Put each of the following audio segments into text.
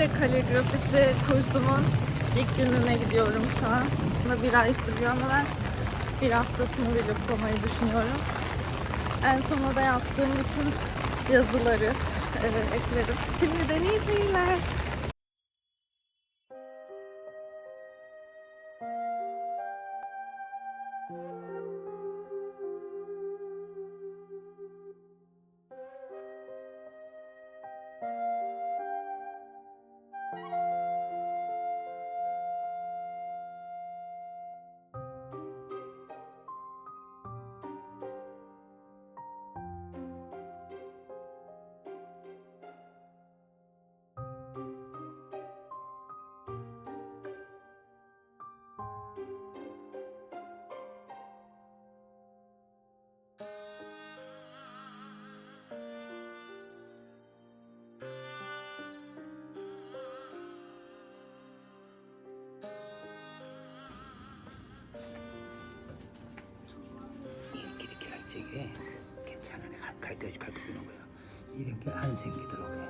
Kore kaligrafisi kursumun ilk gününe gidiyorum şu an. Aslında bir ay sürüyor ama ben bir haftasını vloglamayı düşünüyorum. En sona da yaptığım bütün yazıları e, eklerim. Şimdiden iyi seyirler. 괜찮아 내가 가르쳐 가르쳐 주는 거야. 이런 게 안 생기도록 해.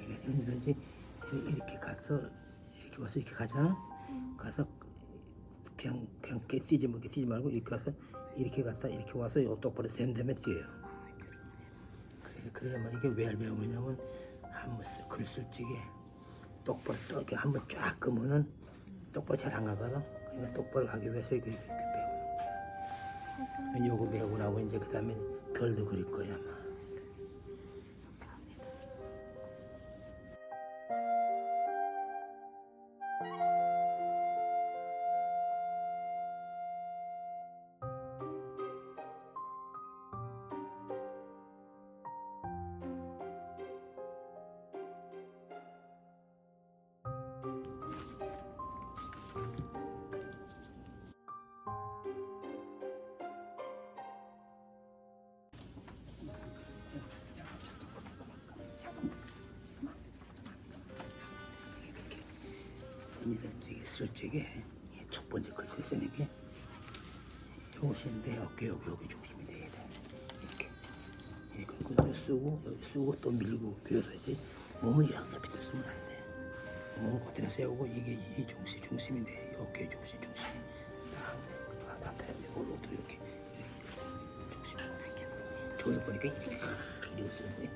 이게 언제든지 이렇게 가서 이렇게 와서 이렇게 가잖아. 가서 깨 쓰지 뭐 쓰지 말고 이렇게 가서 이렇게 갔다 이렇게 와서 요 똑바로 센 다음에 뛰어요. 그래 그래야만 이게 왜 배우냐면 한번 글쓸 적에 똑바로 떠 이렇게 한번 쫙 끄면은 똑바로 잘 안 가거든. 그러니까 똑바로 가기 위해서 이렇게, 이렇게 배우는 거야. 요거 배우고 나고 이제 그 다음에 별도 그릴 거야 아마. 언제든지 쓸 적에 이첫 번째 글씨 쓰는 게 요것인데 어깨 여기 여기 중심이 돼야 돼. 이렇게. 그대로 쓰고 여기 쓰고 또 밀고 그려서지 몸을 밑에 쓰면 안돼 몸을 그대로 세우고 이게 이 중심 중심이 돼 어깨 중심 중심이 딱 앞에 이걸로 이렇게 이렇게 중심을 알겠습니다. 저기 보니까 이렇게 이렇게 쓰네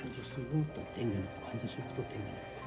한줄 쓰고 또 당겨놓고 한줄 쓰고 또 당겨놓고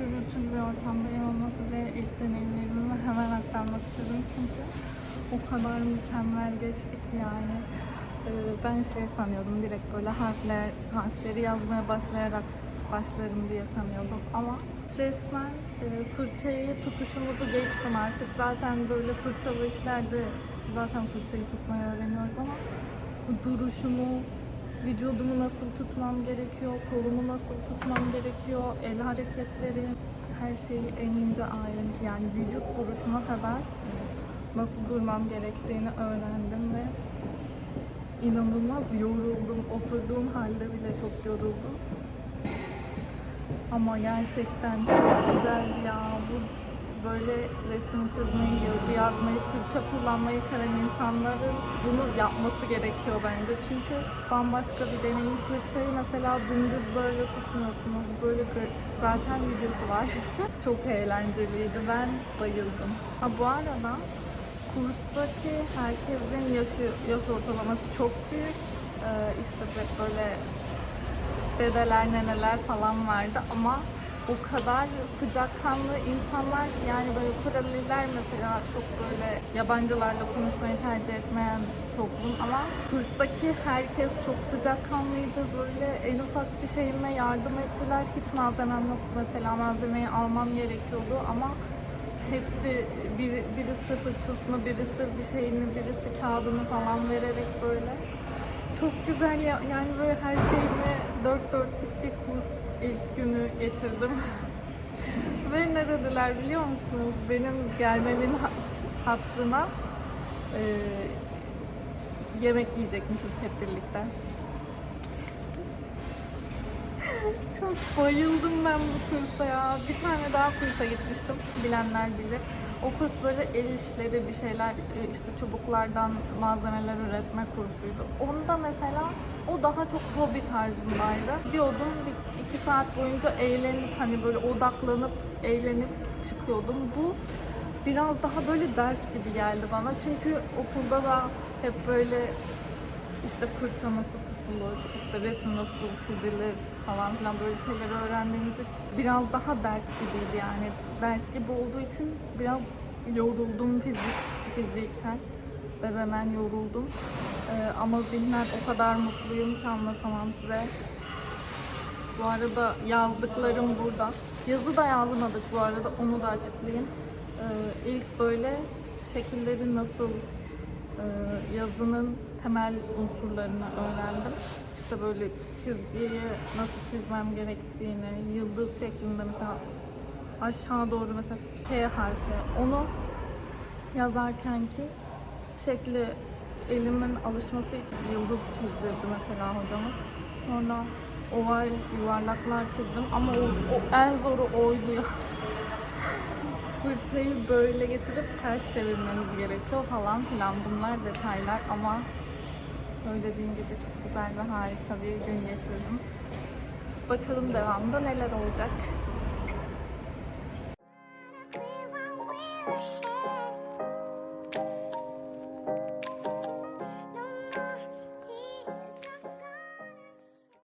gürültülü bir ortamdayım ama size ilk deneyimlerimi hemen aktarmak istedim çünkü o kadar mükemmel geçti ki yani. Ee, ben şey sanıyordum direkt böyle harfler, harfleri yazmaya başlayarak başlarım diye sanıyordum ama resmen e, fırçayı tutuşumuzu geçtim artık. Zaten böyle fırçalı işlerde zaten fırçayı tutmayı öğreniyoruz ama duruşumu, vücudumu nasıl tutmam gerekiyor, kolumu nasıl tutmam gerekiyor, el hareketleri, her şeyi en ince ayrıntı yani vücut duruşuna kadar nasıl durmam gerektiğini öğrendim ve inanılmaz yoruldum. Oturduğum halde bile çok yoruldum. Ama gerçekten çok güzel ya. Bu böyle resim çizmeyi, yazı yazmayı, fırça kullanmayı seven insanların bunu yapması gerekiyor bence. Çünkü bambaşka bir deneyim. Fırçayı mesela dümdüz böyle tutmuyorsunuz. Böyle zaten videosu var. çok eğlenceliydi. Ben bayıldım. Ha, bu arada kurstaki herkesin yaşı, yaş ortalaması çok büyük. Ee, işte böyle dedeler, neneler falan vardı ama o kadar sıcakkanlı insanlar yani böyle Koreliler mesela çok böyle yabancılarla konuşmayı tercih etmeyen toplum ama kurstaki herkes çok sıcakkanlıydı. Böyle en ufak bir şeyime yardım ettiler. Hiç malzemem yok. Mesela malzemeyi almam gerekiyordu ama hepsi bir, birisi fırçasını birisi bir şeyini birisi kağıdını falan vererek böyle çok güzel ya. Yani böyle her şeyimi dört dörtlük bir kurs ilk günü geçirdim. Ve ne dediler biliyor musunuz? Benim gelmemin ha- hatırına e, yemek yiyecekmişiz hep birlikte. Çok bayıldım ben bu kursa ya. Bir tane daha kursa gitmiştim. Bilenler bilir. O kurs böyle el işleri bir şeyler e, işte çubuklardan malzemeler üretme kursuydu. Onda mesela o daha çok hobi tarzındaydı. Diyordum bir iki saat boyunca eğlenip hani böyle odaklanıp eğlenip çıkıyordum. Bu biraz daha böyle ders gibi geldi bana. Çünkü okulda da hep böyle işte fırça nasıl tutulur, işte resim nasıl çizilir falan filan böyle şeyleri öğrendiğimiz için biraz daha ders gibiydi yani. Ders gibi olduğu için biraz yoruldum fizik, fiziken, bedenen yoruldum. Ee, ama zihnen o kadar mutluyum ki anlatamam size. Bu arada yazdıklarım burada. Yazı da yazmadık bu arada, onu da açıklayayım. Ee, ilk böyle şekillerin nasıl e, yazının temel unsurlarını öğrendim. İşte böyle çizgiyi nasıl çizmem gerektiğini, yıldız şeklinde mesela aşağı doğru mesela K harfi onu yazarken ki şekli elimin alışması için yıldız çizdirdi mesela hocamız. Sonra oval yuvarlaklar çizdim ama o, o en zoru oydu ya. fırçayı böyle getirip ters çevirmeniz gerekiyor falan filan bunlar detaylar ama söylediğim gibi çok güzel ve harika bir gün geçirdim. Bakalım devamında neler olacak.